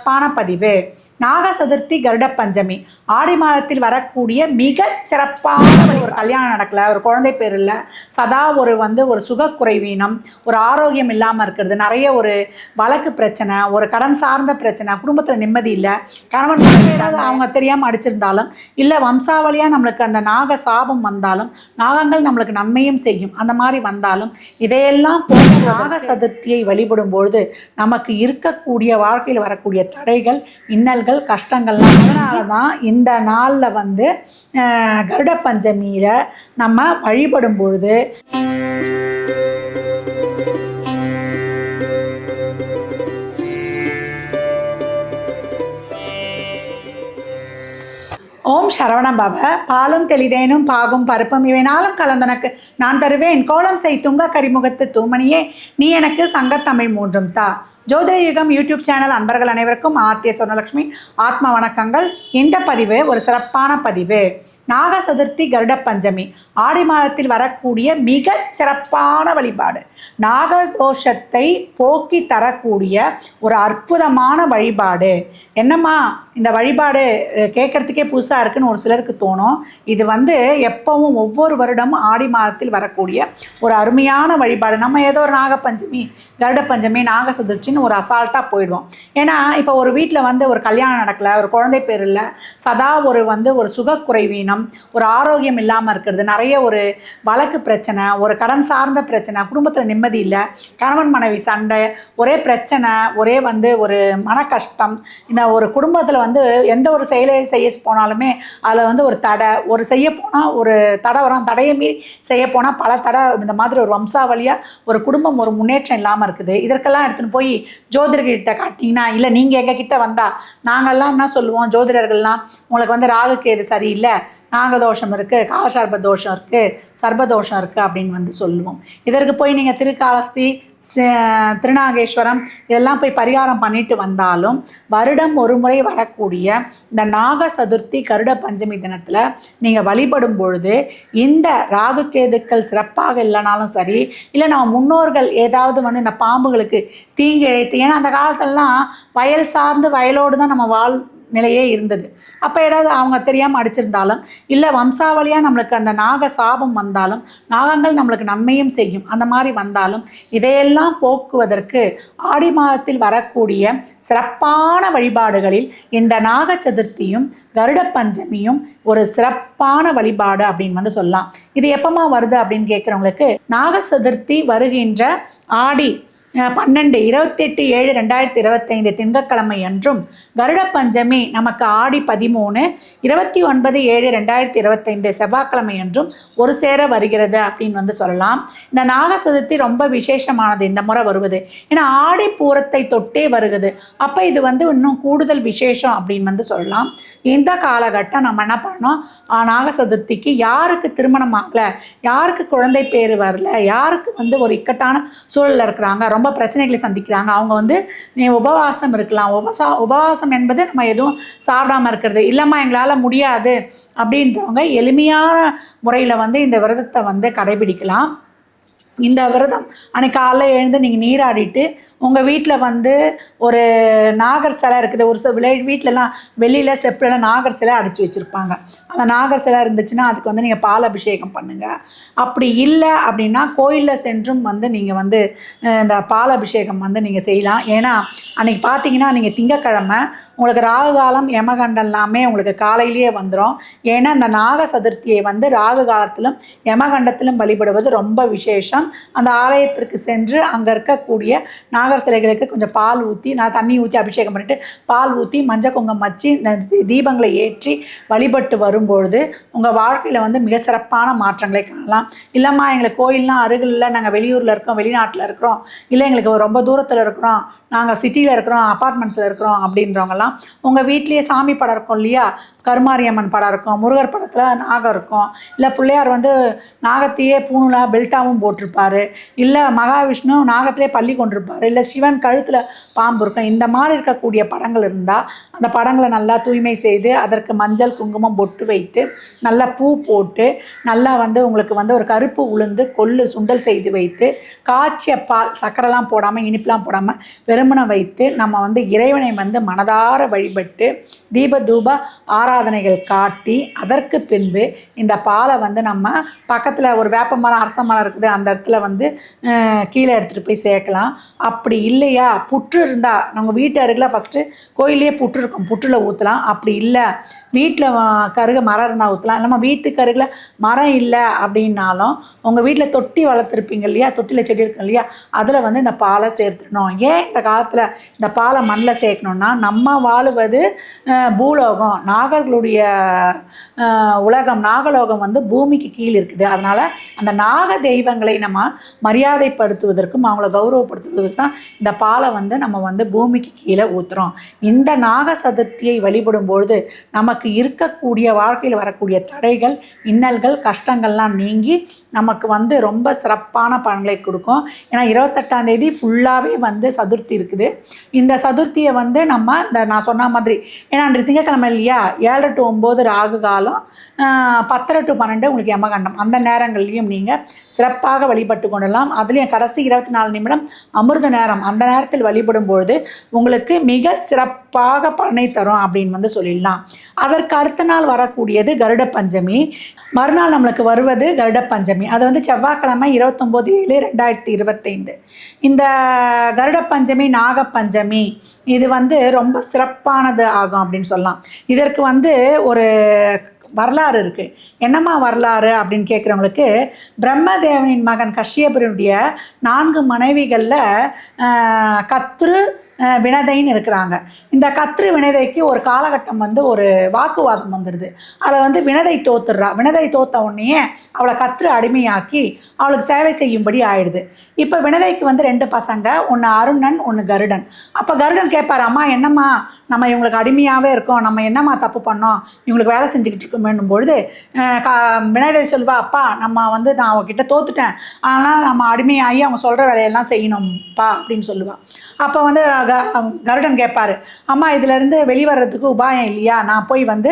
சிறப்பான பதிவு. நாக சதுர்த்தி கருட பஞ்சமி. ஆடி மாதத்தில் வரக்கூடிய மிக சிறப்பான ஒரு கல்யாணம் நடக்கல. ஒரு குழந்தை பேர் இல்லை. சதா ஒரு வந்து ஒரு சுகக்குறைவீனம் ஒரு ஆரோக்கியம் இல்லாமல் இருக்கிறது. நிறைய ஒரு வழக்கு பிரச்சனை ஒரு கடன் சார்ந்த பிரச்சனை குடும்பத்தில் நிம்மதி இல்லை. கணவன் ஏதாவது அவங்க தெரியாமல் அடிச்சிருந்தாலும் இல்லை வம்சாவளியாக நம்மளுக்கு அந்த நாக சாபம் வந்தாலும் நாகங்கள் நம்மளுக்கு நன்மையும் செய்யும். அந்த மாதிரி வந்தாலும் இதையெல்லாம் போக நாக சதுர்த்தியை வழிபடும் பொழுது நமக்கு இருக்கக்கூடிய வாழ்க்கையில் வரக்கூடிய தடைகள் இன்னல்கள் கஷ்டங்கள்லாம் அதனால தான் இந்த நாளில் வந்து அஹ், கருட பஞ்சமியில் நம்ம வழிபடும் பொழுது ஓம் சரவண பவ பாலும் தெளிதேனும் பாகும் பருப்பும் இவைனாலும் கலந்தனக்கு நான் தருவேன் கோலம் செய் துங்க கரிமுகத்து தூமணியே. நீ எனக்கு சங்கத்தமிழ் மூன்றும் தா. ஜோதிட யுகம் யூடியூப் சேனல் அன்பர்கள் அனைவருக்கும் ஆத்திய சொர்ணலட்சுமி ஆத்ம வணக்கங்கள். இந்த பதிவு ஒரு சிறப்பான பதிவு. நாக சதுர்த்தி கருட பஞ்சமி. ஆடி மாதத்தில் வரக்கூடிய மிக சிறப்பான வழிபாடு. நாக தோஷத்தை போக்கி தரக்கூடிய ஒரு அற்புதமான வழிபாடு. என்னம்மா இந்த வழிபாடு கேட்குறதுக்கே கேட்கறதுக்கே புதுசாக இருக்குன்னு ஒரு சிலருக்கு தோணும். இது வந்து எப்பவும் ஒவ்வொரு வருடமும் ஆடி மாதத்தில் வரக்கூடிய ஒரு அருமையான வழிபாடு. நம்ம ஏதோ ஒரு நாகப்பஞ்சமி கருட பஞ்சமி நாக சதுர்ச்சின்னு ஒரு அசால்ட்டாக போயிடுவோம். ஏன்னா இப்போ ஒரு வீட்டில் வந்து ஒரு கல்யாணம் நடக்கல ஒரு குழந்தை பேர் இல்லை சதா ஒரு வந்து ஒரு சுகக்குறைவீனம் ஒரு ஆரோக்கியம் இல்லாமல் இருக்கிறது நிறைய ஒரு வழக்கு பிரச்சனை ஒரு கடன் சார்ந்த பிரச்சனை குடும்பத்தில் நிம்மதி இல்லை கணவன் மனைவி சண்டை ஒரே பிரச்சனை ஒரே வந்து ஒரு மன கஷ்டம் இந்த ஒரு குடும்பத்தில் வந்து எந்த ஒரு செயலை செய்ய போனாலுமே அதில் வந்து ஒரு தடை ஒரு செய்ய போனால் ஒரு தடை வரும் தடையை மீறி செய்ய போனால் பல தடை இந்த மாதிரி ஒரு வம்சாவளியாக ஒரு குடும்பம் ஒரு முன்னேற்றம் இல்லாமல் இருக்குது. இதற்கெல்லாம் எடுத்துன்னு போய் ஜோதிடர்கிட்ட காட்டிங்கன்னா இல்லை நீங்கள் எங்கக்கிட்ட வந்தால் நாங்கள்லாம் என்ன சொல்லுவோம்? ஜோதிடர்கள்லாம் உங்களுக்கு வந்து ராகு கேது சரியில்லை நாகதோஷம் இருக்குது காலசர்ப தோஷம் இருக்குது சர்பதோஷம் இருக்குது அப்படின்னு வந்து சொல்லுவோம். இதற்கு போய் நீங்கள் திருக்காலஸ்தி ச- திருநாகேஸ்வரம் இதெல்லாம் போய் பரிகாரம் பண்ணிட்டு வந்தாலும் வருடம் ஒரு முறை வரக்கூடிய இந்த நாக சதுர்த்தி கருட பஞ்சமி தினத்தில் நீங்கள் வழிபடும் பொழுது இந்த ராகு கேதுக்கள் சிறப்பாக இல்லைனாலும் சரி இல்லை நம்ம முன்னோர்கள் ஏதாவது வந்து இந்த பாம்புகளுக்கு தீங்கு இழைத்து ஏன்னா அந்த காலத்திலலாம் வயல் சார்ந்து வயலோடு தான் நம்ம வாழ் நிலையே இருந்தது. அப்போ ஏதாவது அவங்க தெரியாமல் அடிச்சிருந்தாலும் இல்லை வம்சாவளியாக நம்மளுக்கு அந்த நாக சாபம் வந்தாலும் நாகங்கள் நம்மளுக்கு நன்மையும் செய்யும் அந்த மாதிரி வந்தாலும் இதையெல்லாம் போக்குவதற்கு ஆடி மாதத்தில் வரக்கூடிய சிறப்பான வழிபாடுகளில் இந்த நாக சதுர்த்தியும் கருட பஞ்சமியும் ஒரு சிறப்பான வழிபாடு அப்படின்னு வந்து சொல்லலாம். இது எப்பமா வருது அப்படின்னு கேட்குறவங்களுக்கு நாக சதுர்த்தி வருகின்ற ஆடி பன்னெண்டு இருபத்தெட்டு ஏழு ரெண்டாயிரத்தி இருபத்தைந்து திங்கட்கிழமை அன்றும் கருட பஞ்சமி நமக்கு ஆடி பதிமூணு இருபத்தி ஒன்பது ஏழு ரெண்டாயிரத்தி இருபத்தைந்து செவ்வாய்க்கிழமை அன்றும் ஒரு சேர வருகிறது அப்படின்னு வந்து சொல்லலாம். இந்த நாக சதுர்த்தி ரொம்ப விசேஷமானது இந்த முறை வருவது. ஏன்னா ஆடி பூரத்தை தொட்டே வருகிறது. அப்போ இது வந்து இன்னும் கூடுதல் விசேஷம் அப்படின்னு வந்து சொல்லலாம். இந்த காலகட்டம் நம்ம என்ன பண்ணோம் ஆ, நாக சதுர்த்திக்கு யாருக்கு திருமணம் ஆகலை? யாருக்கு குழந்தை பேர் வரல? யாருக்கு வந்து ஒரு இக்கட்டான சூழலில் இருக்கிறாங்க? ரொம்ப பிரச்சனைகளை சந்திக்கிறாங்க. அவங்க வந்து நீ உபவாசம் இருக்கலாம். உபசா உபவாசம் என்பது நம்ம எதுவும் சாப்பிடாம இருக்கிறது. இல்லைம்மா எங்களால் முடியாது. அப்படின்றவங்க எளிமையான முறையில் வந்து இந்த விரதத்தை வந்து கடைபிடிக்கலாம். இந்த விரதம். அன்னைக்கு காலைல எழுந்து நீங்கள் நீராடிட்டு உங்கள் வீட்டில் வந்து ஒரு நாகர் சிலை இருக்குது. ஒரு சில விளை வீட்டிலலாம் வெளியில் செப்பில் நாகர் சிலை அடித்து வச்சுருப்பாங்க. அந்த நாகர் சிலை இருந்துச்சுன்னா அதுக்கு வந்து நீங்கள் பால் அபிஷேகம் பண்ணுங்கள் அப்படி இல்லை அப்படின்னா கோயிலில் சென்றும் வந்து நீங்கள் வந்து இந்த பால் அபிஷேகம் வந்து நீங்கள் செய்யலாம். ஏன்னா அன்றைக்கி பார்த்தீங்கன்னா நீங்கள் திங்கக்கிழமை உங்களுக்கு ராகு காலம் யமகண்டம் எல்லாமே உங்களுக்கு காலையிலேயே வந்துடும் ஏன்னா இந்த நாக சதுர்த்தியை வந்து ராகு காலத்திலும் யமகண்டத்திலும் வழிபடுவது ரொம்ப விசேஷம். அந்த ஆலயத்திற்கு சென்று அங்கே இருக்கக்கூடிய நாகர் சிலைகளுக்கு கொஞ்சம் பால் ஊற்றி நான் தண்ணி ஊற்றி அபிஷேகம் பண்ணிவிட்டு பால் ஊற்றி மஞ்சள் குங்கம் வச்சு தீபங்களை ஏற்றி வழிபட்டு வரும்பொழுது உங்கள் வாழ்க்கையில் வந்து மிக சிறப்பான மாற்றங்களை காணலாம். இல்லைம்மா எங்களுக்கு கோயில்லாம் அருகில் இல்லை நாங்கள் வெளியூரில் இருக்கோம் வெளிநாட்டில் இருக்கிறோம். இல்லை எங்களுக்கு ரொம்ப தூரத்தில் இருக்கிறோம். நாங்கள் சிட்டியில் இருக்கிறோம் அப்பார்ட்மெண்ட்ஸில் இருக்கிறோம் அப்படின்றவங்கலாம் உங்கள் வீட்லேயே சாமி படம் இருக்கும் இல்லையா? கருமாரியம்மன் படம் இருக்கும் முருகர் படத்தில் நாகம் இருக்கும். இல்லை பிள்ளையார் வந்து நாகத்தையே பூணுலா பெல்ட்டாவும் போட்டிருப்பார். இல்லை மகாவிஷ்ணு நாகத்திலே பள்ளி கொண்டிருப்பாரு. இல்லை சிவன் கழுத்தில் பாம்பு இருக்கும். இந்த மாதிரி இருக்கக்கூடிய படங்கள் இருந்தால் அந்த படங்களை நல்லா தூய்மை செய்து அதற்கு மஞ்சள் குங்குமம் பொட்டு வைத்து நல்லா பூ போட்டு நல்லா வந்து உங்களுக்கு வந்து ஒரு கருப்பு உளுந்து கொள்ளு சுண்டல் செய்து வைத்து காய்ச்சிய பால் சக்கரைலாம் போடாமல் இனிப்புலாம் போடாமல் வெறும் திருமணம் வைத்து நம்ம வந்து இறைவனை வந்து மனதார வழிபட்டு தீப தூப ஆராதனைகள் காட்டி அதற்கு பின்பு இந்த பாலை வந்து நம்ம பக்கத்தில் ஒரு வேப்ப மரம் அரச மரம் இருக்குது அந்த இடத்துல வந்து கீழே எடுத்துகிட்டு போய் சேர்க்கலாம். அப்படி இல்லையா? புற்று இருந்தால் நம்ம வீட்டு அருகில் ஃபஸ்ட்டு கோயிலே புற்று இருக்கும். புற்றில் ஊற்றலாம் அப்படி இல்லை. வீட்டில் கருக மரம் இருந்தால் ஊற்றலாம் நம்ம வீட்டுக்கு அருகில் மரம் இல்லை அப்படின்னாலும் உங்கள் வீட்டில் தொட்டி வளர்த்துருப்பீங்க இல்லையா? தொட்டியில் செடி இருக்கும் இல்லையா? அதில் வந்து இந்த பாலை சேர்த்துடணும். ஏன் இந்த காலத்தில் இந்த பாலை மண்ணில் சேர்க்கணுன்னா நம்ம வாழுவது பூலோகம். நாகர்களுடைய உலகம் நாகலோகம் வந்து பூமிக்கு கீழ் இருக்குது. அதனால் அந்த நாக தெய்வங்களை நம்ம மரியாதைப்படுத்துவதற்கும் அவங்கள கௌரவப்படுத்துவதற்கு தான் இந்த பாலை வந்து நம்ம வந்து பூமிக்கு கீழே ஊற்றுறோம் இந்த நாக சதுர்த்தியை வழிபடும் பொழுது நமக்கு இருக்கக்கூடிய வாழ்க்கையில் வரக்கூடிய தடைகள் இன்னல்கள் கஷ்டங்கள்லாம் நீங்கி நமக்கு வந்து ரொம்ப சிறப்பான பலன்களை கொடுக்கும். ஏன்னா இருபத்தெட்டாம் தேதி ஃபுல்லாகவே வந்து சதுர்த்தி இருக்குது. இந்த சதுர்த்தியை வந்து நம்ம இந்த நான் சொன்ன மாதிரி ஏன்னா அன்று திங்கக்கிழமை இல்லையா? ஏழு டு ஒம்பது ராகு காலம் பத்தரை டு பன்னெண்டு உங்களுக்கு யமகண்டம். அந்த நேரங்கள்லையும் நீங்கள் சிறப்பாக வழிபட்டு கொள்ளலாம். அதுலேயும் கடைசி இருபத்தி நாலு நிமிடம் அமிர்த நேரம். அந்த நேரத்தில் வழிபடும் பொழுது உங்களுக்கு மிக சிறப்பு சிறப்பாக பலனை தரும் அப்படின்னு வந்து சொல்லிடலாம். அதற்கு அடுத்த நாள் வரக்கூடியது கருட பஞ்சமி. மறுநாள் நம்மளுக்கு வருவது கருட பஞ்சமி. அது வந்து செவ்வாய்க்கிழமை இருபத்தொம்போது ஏழு ரெண்டாயிரத்தி இருபத்தைந்து. இந்த கருட பஞ்சமி நாக பஞ்சமி இது வந்து ரொம்ப சிறப்பானது ஆகும் அப்படின்னு சொல்லலாம். இதற்கு வந்து ஒரு வரலாறு இருக்குது என்னம்மா வரலாறு அப்படின்னு கேட்குறவங்களுக்கு பிரம்மதேவனின் மகன் கஷ்யபரனுடைய நான்கு மனைவிகளில் கத்ரு வினதைன்னு இருக்கிறாங்க. இந்த கத்ரு வினதைக்கு ஒரு காலகட்டம் வந்து ஒரு வாக்குவாதம் வந்துடுது அதில் வந்து வினதை தோத்துடுறா வினதை தோத்த உடனேயே அவளை கத்ரு அடிமையாக்கி அவளுக்கு சேவை செய்யும்படி ஆயிடுது. இப்போ வினதைக்கு வந்து ரெண்டு பசங்க ஒன்று அருணன் ஒன்று கருடன். அப்போ கருடன் கேட்பார் அம்மா என்னம்மா? நம்ம இவங்களுக்கு அடிமையாகவே இருக்கோம். நம்ம என்னம்மா தப்பு பண்ணோம்? இவங்களுக்கு வேலை செஞ்சுக்கிட்டு இருக்கோம் பொழுது அஹ், கா சொல்வா அப்பா நம்ம வந்து நான் அவகிட்ட தோத்துட்டேன். ஆனால் நம்ம அடிமையாகி அவங்க சொல்கிற வேலையெல்லாம் செய்யணும்ப்பா அப்படின்னு சொல்லுவாள் அப்போ வந்து க- கருடன் கேட்பாரு அம்மா இதுலேருந்து வெளிவரத்துக்கு உபாயம் இல்லையா? நான் போய் வந்து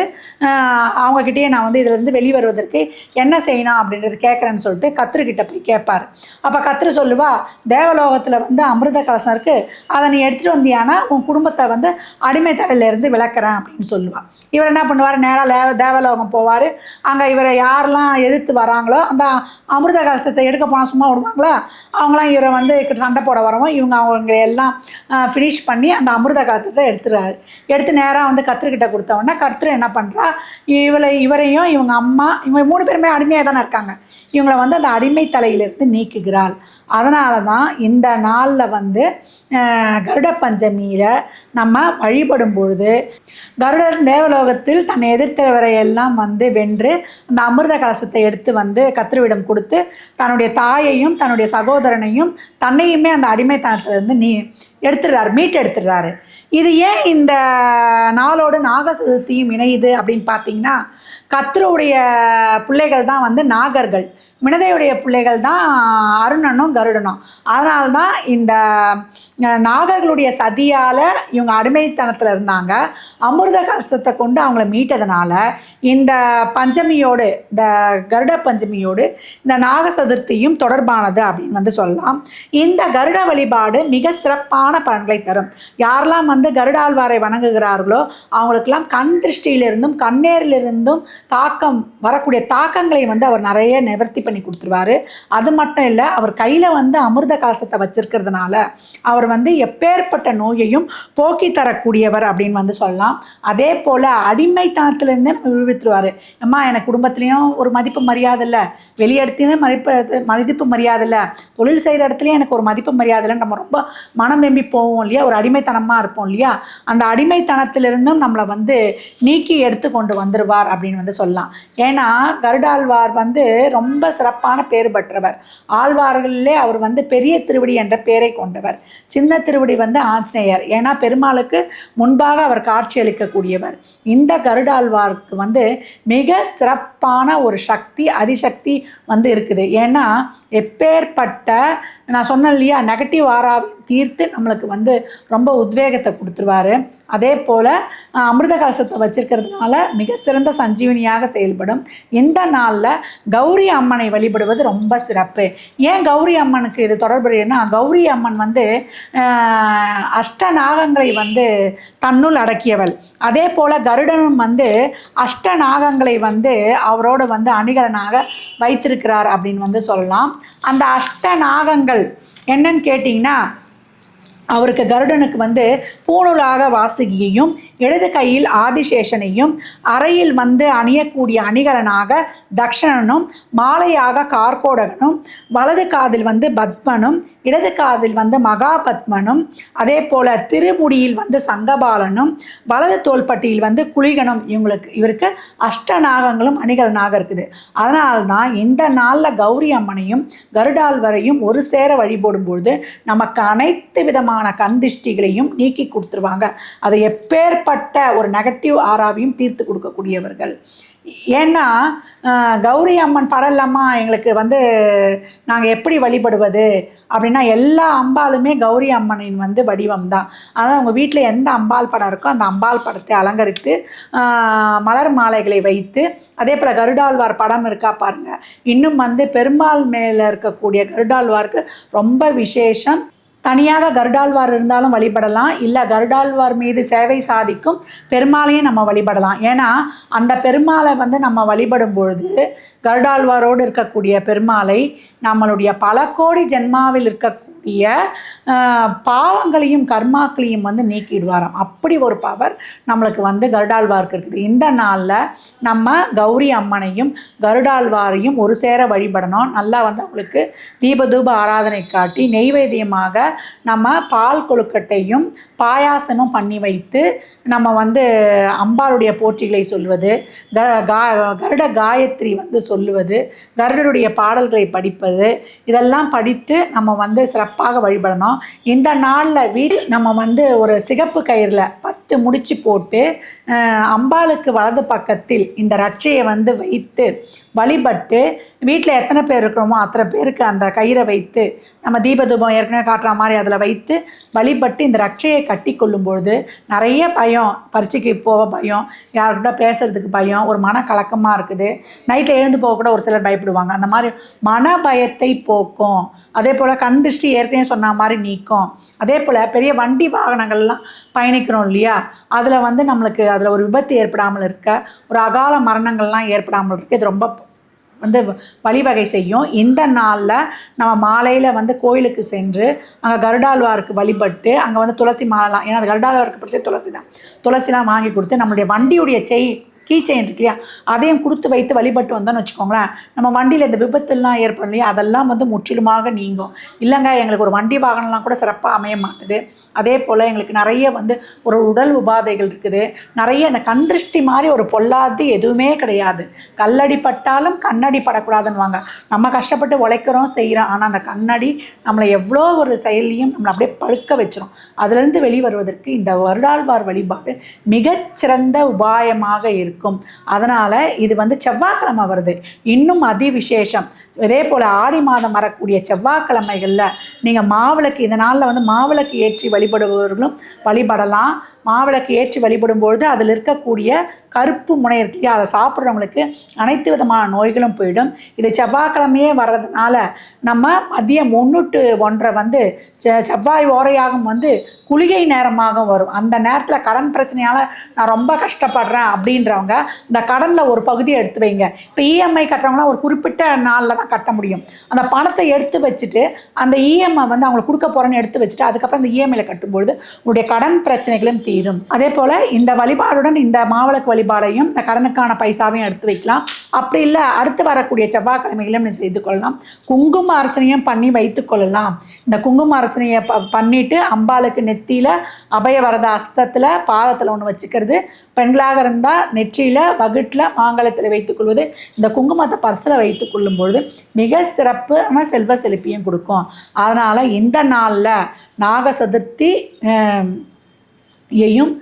அவங்கக்கிட்டேயே நான் வந்து இதுலேருந்து வெளிவருவதற்கு என்ன செய்யணும்? அப்படின்றது கேட்குறேன்னு சொல்லிட்டு கத்திரிக்கிட்ட போய் கேட்பார். அப்போ கத்திரி சொல்லுவா தேவலோகத்தில் வந்து அமிர்த கலசம் இருக்குது அதை நீ எடுத்துகிட்டு வந்தியானா உன் குடும்பத்தை வந்து அடிமை தலையிலேருந்து விளக்குறேன் அப்படின்னு சொல்லுவாள் இவர் என்ன பண்ணுவார்? நேராக தேவலோகம் போவார். அங்கே இவரை யாரெல்லாம் எதிர்த்து வராங்களோ அந்த அமிர்த கலசத்தை எடுக்க போனால் சும்மா விடுவாங்களா? அவங்களாம் இவரை வந்து சண்டை போட வரவும் இவங்க அவங்க எல்லாம் ஃபினிஷ் பண்ணி அந்த அமிர்த கலசத்தை எடுத்துறாரு எடுத்து நேராக வந்து கத்திரிக்கிட்ட கொடுத்தவொடனே உடனே என்ன பண்ணுறா இவளை இவரையும் இவங்க அம்மா இவங்க மூணு பேருமே அடிமையாக தானே இருக்காங்க. இவங்களை வந்து அந்த அடிமை தலையிலிருந்து நீக்குகிறாள். அதனால தான் இந்த நாளில் வந்து கருட பஞ்சமியில் நம்ம வழிபடும் பொழுது கருடர் தேவலோகத்தில் தன்னை எதிர்த்தவரை எல்லாம் வந்து வென்று அந்த அமிர்த கலசத்தை எடுத்து வந்து கத்திரிவிடம் கொடுத்து தன்னுடைய தாயையும் தன்னுடைய சகோதரனையும் தன்னையுமே அந்த அடிமைத்தனத்திலிருந்து நீ எடுத்துடுறாரு மீட் எடுத்துடுறாரு இது ஏன் இந்த நாளோடு நாக சதுர்த்தியும் இணையுது அப்படின்னு பார்த்தீங்கன்னா கத்ருடைய பிள்ளைகள் தான் வந்து நாகர்கள். வினதையுடைய பிள்ளைகள் தான் அருணனும் கருடனும். அதனால தான் இந்த நாகர்களுடைய சதியால் இவங்க அடிமைத்தனத்தில் இருந்தாங்க. அமிர்த கஷ்டத்தை கொண்டு அவங்கள மீட்டதுனால இந்த பஞ்சமியோடு இந்த கருட பஞ்சமியோடு இந்த நாக சதுர்த்தியும் தொடர்பானது அப்படின்னு வந்து சொல்லலாம். இந்த கருட வழிபாடு மிக சிறப்பான பலன்களை தரும். யாரெல்லாம் வந்து கருடாழ்வாரை வணங்குகிறார்களோ அவங்களுக்கெல்லாம் கண் திருஷ்டியிலிருந்தும் கண்ணேரிலிருந்தும் தாக்கம் வரக்கூடிய தாக்கங்களை வந்து அவர் நிறைய நிவர்த்தி பண்ணி கொடுத்துருவாரு. அது மட்டும் இல்லை அவர் கையில் வந்து அமிர்த காசத்தை வச்சிருக்கிறதுனால அவர் வந்து எப்பேற்பட்ட நோயையும் போக்கி தரக்கூடியவர் அப்படின்னு வந்து சொல்லலாம். அதே போல் அடிமைத்தனத்திலேருந்தே விழுவித்துருவார். அம்மா எனக்கு குடும்பத்துலேயும் ஒரு மதிப்பு மரியாதை இல்லை. வெளியிடத்துலையும் மதிப்பு மதிப்பு மரியாதை இல்லை. தொழில் செய்கிற இடத்துலையும் எனக்கு ஒரு மதிப்பு மரியாதை இல்லை. நம்ம ரொம்ப மனம் வெம்பி போவோம் இல்லையா? ஒரு அடிமைத்தனமாக இருப்போம் இல்லையா? அந்த அடிமைத்தனத்திலிருந்தும் நம்மளை வந்து நீக்கி எடுத்து கொண்டு வந்துடுவார் அப்படின்னு வந்து சொல்லலாம். ஏன்னா கருடாழ்வார் வந்து ரொம்ப சிறப்பான பேர் பெற்றவர். ஆழ்வார்களிலே அவர் வந்து பெரிய திருவடி என்ற பெயரை கொண்டவர். சின்ன திருவடி வந்து ஆஞ்சநேயர். ஏன்னா பெருமாளுக்கு முன்பாக அவர் காட்சியளிக்கக்கூடியவர் இந்த கருடாழ்வார்க்கு வந்து மிக சிறப்பான ஒரு சக்தி அதிசக்தி வந்து இருக்குது. ஏன்னா எப்பேற்பட்ட நான் சொன்னேன் இல்லையா நெகட்டிவ் ஆரா தீர்த்து நம்மளுக்கு வந்து ரொம்ப உத்வேகத்தை கொடுத்துருவாரு. அதே போல் அமிர்த கலசத்தை வச்சுருக்கிறதுனால மிக சிறந்த சஞ்சீவனியாக செயல்படும். இந்த நாளில் கௌரி அம்மனை வழிபடுவது ரொம்ப சிறப்பு. ஏன் கௌரி அம்மனுக்கு இது தொடர்புடையன்னா கௌரி அம்மன் வந்து அஷ்டநாகங்களை வந்து தன்னுள் அடக்கியவள். அதே போல் கருடனும் வந்து அஷ்டநாகங்களை வந்து அவரோட வந்து அணிகலனாக வைத்திருக்கிறார் அப்படின்னு வந்து சொல்லலாம். அந்த அஷ்டநாகங்கள் என்னன்னு கேட்டிங்கன்னா அவருக்கு கருடனுக்கு வந்து பூணுலாக வாசுகியையும் இடது கையில் ஆதிசேஷனையும் அறையில் வந்து அணியக்கூடிய அணிகலனாக தக்ஷணனும் மாலையாக கார்கோடகனும் வலது காதில் வந்து பத்மனும் இடது காதில் வந்து மகாபத்மனும் அதே போல் திருமுடியில் வந்து சங்கபாலனும் வலது தோள்பட்டியில் வந்து குளிகனும் இவங்களுக்கு இவருக்கு அஷ்டநாகங்களும் அணிகலனாக இருக்குது. அதனால்தான் இந்த நாளில் கௌரி அம்மனையும் கருடாழ்வரையும் ஒரு சேர வழிபடும்பொழுது நமக்கு அனைத்து விதமான கந்திஷ்டிகளையும் நீக்கி கொடுத்துருவாங்க. அதை எப்பேற்ப ஏகப்பட்ட ஒரு நெகட்டிவ் ஆறாவையும் தீர்த்து கொடுக்கக்கூடியவர்கள். ஏன்னா கௌரி அம்மன் படம் எங்களுக்கு வந்து நாங்கள் எப்படி வழிபடுவது அப்படின்னா எல்லா அம்பாலுமே கௌரி அம்மனின் வந்து வடிவம் தான் அதனால் உங்கள் வீட்டில் எந்த அம்பாள் படம் இருக்கோ அந்த அம்பாள் படத்தை அலங்கரித்து மலர் மாலைகளை வைத்து அதே போல் கருடாழ்வார் படம் இருக்கா பாருங்கள் இன்னும் வந்து பெருமாள் மேலே இருக்கக்கூடிய கருடாழ்வாருக்கு ரொம்ப விசேஷம். தனியாக கருடாழ்வார் இருந்தாலும் வழிபடலாம். இல்லை கருடாழ்வார் மீது சேவை சாதிக்கும் பெருமாளையும் நம்ம வழிபடலாம். ஏன்னா அந்த பெருமாளை வந்து நம்ம வழிபடும் பொழுது கருடாழ்வாரோடு இருக்கக்கூடிய பெருமாளை நம்மளுடைய பல கோடி ஜென்மாவில் இருக்கக்கூடிய ஆஹ், பாவங்களையும் கர்மாக்களையும் வந்து நீக்கிடுவாராம். அப்படி ஒரு பவர் நம்மளுக்கு வந்து கருடாழ்வாருக்கு இருக்குது. இந்த நாளில் நம்ம கௌரி அம்மனையும் கருடாழ்வாரையும் ஒரு சேர வழிபடணும். நல்லா வந்து அவங்களுக்கு தீபதூப ஆராதனை காட்டி நெய்வேத்தியமாக நம்ம பால் கொழுக்கட்டையும் பாயாசமும் பண்ணி வைத்து நம்ம வந்து அம்பாளுடைய போற்றிகளை சொல்வது க கருட காயத்ரி வந்து சொல்லுவது கருடருடைய பாடல்களை படிப்பது இதெல்லாம் படித்து நம்ம வந்து சிறப்பாக வழிபடணும். இந்த நாளில் வீடு நம்ம வந்து ஒரு சிகப்பு கயிறில் பத்து முடிச்சு போட்டு அம்பாளுக்கு வலது பக்கத்தில் இந்த ரட்சையை வந்து வைத்து வழிபட்டு வீட்டில் எத்தனை பேர் இருக்கிறோமோ அத்தனை பேருக்கு அந்த கயிறை வைத்து நம்ம தீபதூபம் ஏற்கனவே காட்டுற மாதிரி அதில் வைத்து வழிபட்டு இந்த ரட்சையை கட்டி கொள்ளும்பொழுது நிறைய பயம் பரீட்சைக்கு போக பயம் யார்கிட்ட பேசுறதுக்கு பயம் ஒரு மனக்கலக்கமாக இருக்குது. நைட்டில் எழுந்து போக கூட ஒரு சிலர் பயப்படுவாங்க. அந்த மாதிரி மன பயத்தை போக்கும். அதே போல் கண் திருஷ்டி ஏற்கனவே சொன்ன மாதிரி நீக்கும். அதே போல் பெரிய வண்டி வாகனங்கள்லாம் பயணிக்கிறோம் இல்லையா? அதில் வந்து நம்மளுக்கு அதில் ஒரு விபத்து ஏற்படாமல் இருக்க ஒரு அகால மரணங்கள்லாம் ஏற்படாமல் இருக்க இது ரொம்ப வந்து வழிவகை செய்யும். இந்த நாளில் நம்ம மாலையில் வந்து கோயிலுக்கு சென்று அங்கே கருடாழ்வாருக்கு வழிபட்டு அங்கே வந்து துளசி மாலலாம் ஏன்னா அது கருடாழ்வாருக்கு பிடிச்ச துளசி தான் துளசிலாம் வாங்கி கொடுத்து நம்மளுடைய வண்டியுடைய செய் கீ செயின் இருக்கு இல்லையா அதையும் கொடுத்து வைத்து வழிபட்டு வந்தோம்னு வச்சுக்கோங்களேன். நம்ம வண்டியில் இந்த விபத்துலாம் ஏற்படும் இல்லையா? அதெல்லாம் வந்து முற்றிலுமாக நீங்கும். இல்லைங்க எங்களுக்கு ஒரு வண்டி வாகனம்லாம் கூட சிறப்பாக அமைய மாட்டுது. அதே போல் எங்களுக்கு நிறைய வந்து ஒரு உடல் உபாதைகள் இருக்குது. நிறைய இந்த கண் திருஷ்டி மாதிரி ஒரு பொல்லாது எதுவுமே கிடையாது. கல்லடி பட்டாலும் கண்ணடி படக்கூடாதுன்னுவாங்க. நம்ம கஷ்டப்பட்டு உழைக்கிறோம் செய்கிறோம். ஆனால் அந்த கண்ணடி நம்மளை எவ்வளோ ஒரு செயலையும் நம்மளை அப்படியே பழுக்க வச்சிரும். அதுலேருந்து வெளிவருவதற்கு இந்த வருடாழ்வார் வழிபாடு மிகச்சிறந்த உபாயமாக இருக்கும். இருக்கும். அதனால் இது வந்து செவ்வாய்க்கிழமை வருது. இன்னும் அதி விசேஷம் இதே போல் ஆடி மாதம் வரக்கூடிய செவ்வாய்க்கிழமைகளில் நீங்கள் மாவிளக்கு இந்த நாளில் வந்து மாவிளக்கு ஏற்றி வழிபடுபவர்களும் வழிபடலாம். மாவிளக்கு ஏற்றி வழிபடும் பொழுது அதில் இருக்கக்கூடிய கருப்பு முனை இருக்கு இல்லையா அதை சாப்பிட்றவங்களுக்கு அனைத்து விதமான நோய்களும் போயிடும். இது செவ்வாய்க்கிழமையே வர்றதுனால நம்ம மதியம் ஒன்று டு வந்து செ- செவ்வாய் ஓரையாகும் வந்து குளிகை நேரமாக வரும். அந்த நேரத்தில் கடன் பிரச்சனையால் நான் ரொம்ப கஷ்டப்படுறேன் அப்படின்றவங்க இந்த கடனில் ஒரு பகுதியை எடுத்து வைங்க. இப்போ இஎம்ஐ கட்டுறவங்களாம் ஒரு குறிப்பிட்ட நாளில் தான் கட்ட முடியும். அந்த பணத்தை எடுத்து வச்சுட்டு அந்த இஎம்ஐ வந்து அவங்களுக்கு கொடுக்க போகிறேன்னு எடுத்து வச்சுட்டு அதுக்கப்புறம் அந்த இஎம்ஐயில் கட்டும்பொழுது உங்களுடைய கடன் பிரச்சனைகளும் தீரும் அதே போல் இந்த வழிபாடுடன் இந்த மாவிளக்கு வழிபாடையும் இந்த கடனுக்கான பைசாவையும் எடுத்து வைக்கலாம். அப்படி இல்லை அடுத்து வரக்கூடிய செவ்வாய்க்கிழமைகளும் நீ செய்து கொள்ளலாம். குங்கும அர்ச்சனையும் பண்ணி வைத்து கொள்ளலாம். இந்த குங்கும அர்ச்சனையை ப பண்ணிட்டு அம்பாளுக்கு நெத்தியில் அபயவரத அஸ்தத்தில் பாதத்தில் ஒன்று வச்சுக்கிறது. பெண்களாக இருந்தால் நெற்றியில் வகுட்டில் மாங்கலத்தில் வைத்துக்கொள்வது இந்த குங்குமத்தை பர்சில் வைத்து கொள்ளும் பொழுது மிக சிறப்பான செல்வ செழிப்பையும் கொடுக்கும். அதனால் இந்த நாளில் நாக சதுர்த்தி யையும்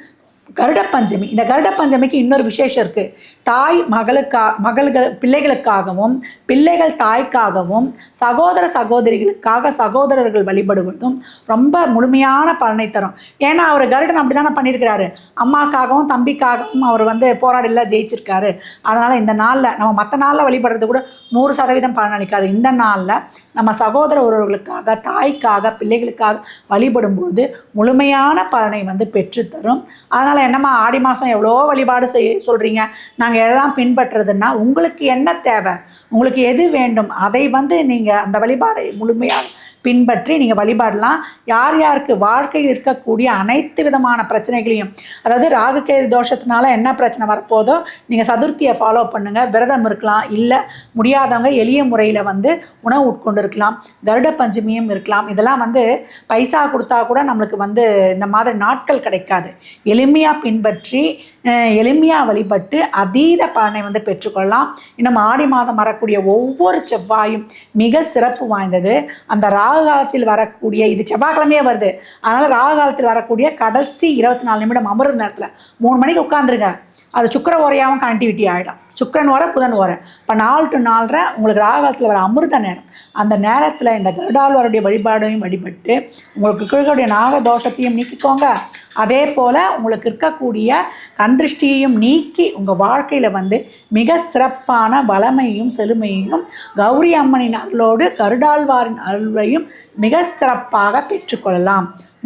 கருட பஞ்சமி இந்த கருட பஞ்சமிக்கு இன்னொரு விசேஷம் இருக்குது தாய் மகளுக்கா மகள்கள் பிள்ளைகளுக்காகவும் பிள்ளைகள் தாய்க்காகவும் சகோதர சகோதரிகளுக்காக சகோதரர்கள் வழிபடுவதும் ரொம்ப முழுமையான பலனை தரும். ஏன்னா அவர் கருடன் அப்படி தானே பண்ணியிருக்கிறாரு. அம்மாக்காகவும் தம்பிக்காகவும் அவர் வந்து போராடிலாம் ஜெயிச்சிருக்காரு. அதனால் இந்த நாளில் நம்ம மற்ற நாளில் வழிபடுறது கூட நூறு சதவீதம் பலன் அளிக்காது. இந்த நாளில் நம்ம சகோதர உறவுகளுக்காக தாய்க்காக பிள்ளைகளுக்காக வழிபடும்போது முழுமையான பலனை வந்து பெற்றுத்தரும். அதனால் என்னம்மா ஆடி மாதம் எவ்வளோ வழிபாடு செய் சொல்கிறீங்க நாங்கள் எதெல்லாம் பின்பற்றுறதுன்னா உங்களுக்கு என்ன தேவை? உங்களுக்கு எது வேண்டும்? அதை வந்து நீங்கள் அந்த வழிபாடை முழுமையாக பின்பற்றி நீங்கள் வழிபாடலாம். யார் யாருக்கு வாழ்க்கையில் இருக்கக்கூடிய அனைத்து விதமான பிரச்சனைகளையும் அதாவது ராகுகேது தோஷத்தினால என்ன பிரச்சனை வரப்போதோ நீங்கள் சதுர்த்தியை ஃபாலோ பண்ணுங்கள் விரதம் இருக்கலாம் இல்லை முடியாதவங்க எளிய முறையில் வந்து உணவு உட்கொண்டு இருக்கலாம் கருட பஞ்சமியும் இருக்கலாம். இதெல்லாம் வந்து பைசா கொடுத்தா கூட நம்மளுக்கு வந்து இந்த மாதிரி நாட்கள் கிடைக்காது. எளிமையாக பின்பற்றி எளிமையாக வழிபட்டு அதீத பலனை வந்து பெற்றுக்கொள்ளலாம். இன்னும் ஆடி மாதம் வரக்கூடிய ஒவ்வொரு செவ்வாயும் மிக சிறப்பு வாய்ந்தது. அந்த ராகு காலத்தில் வரக்கூடிய இது செவ்வாய்க்கிழமையே வருது. அதனால் ராகு காலத்தில் வரக்கூடிய கடைசி இருபத்தி நாலு நிமிடம் அமர்வு நேரத்தில் மூணு மணிக்கு உட்காந்துருங்க அது சுக்கர உரையாகவும் கனெக்டிவிட்டி ஆகிடும் சுக்கிரன் வர புதன் வர. இப்போ நாலு டு நாலரை உங்களுக்கு ராகத்தில் வர அமிர்த நேரம். அந்த நேரத்தில் இந்த கருடாழ்வாருடைய வழிபாடையும் வழிபட்டு உங்களுக்கு இருக்கக்கூடிய நாக தோஷத்தையும் நீக்கிக்கோங்க. அதே போல் உங்களுக்கு இருக்கக்கூடிய கந்திருஷ்டியையும் நீக்கி உங்கள் வாழ்க்கையில் வந்து மிக சிறப்பான வளமையும் செழுமையும் கௌரி அம்மனின் அருளோடு கருடாழ்வாரின் அருளையும் மிக சிறப்பாக பெற்றுக்கொள்ளலாம்.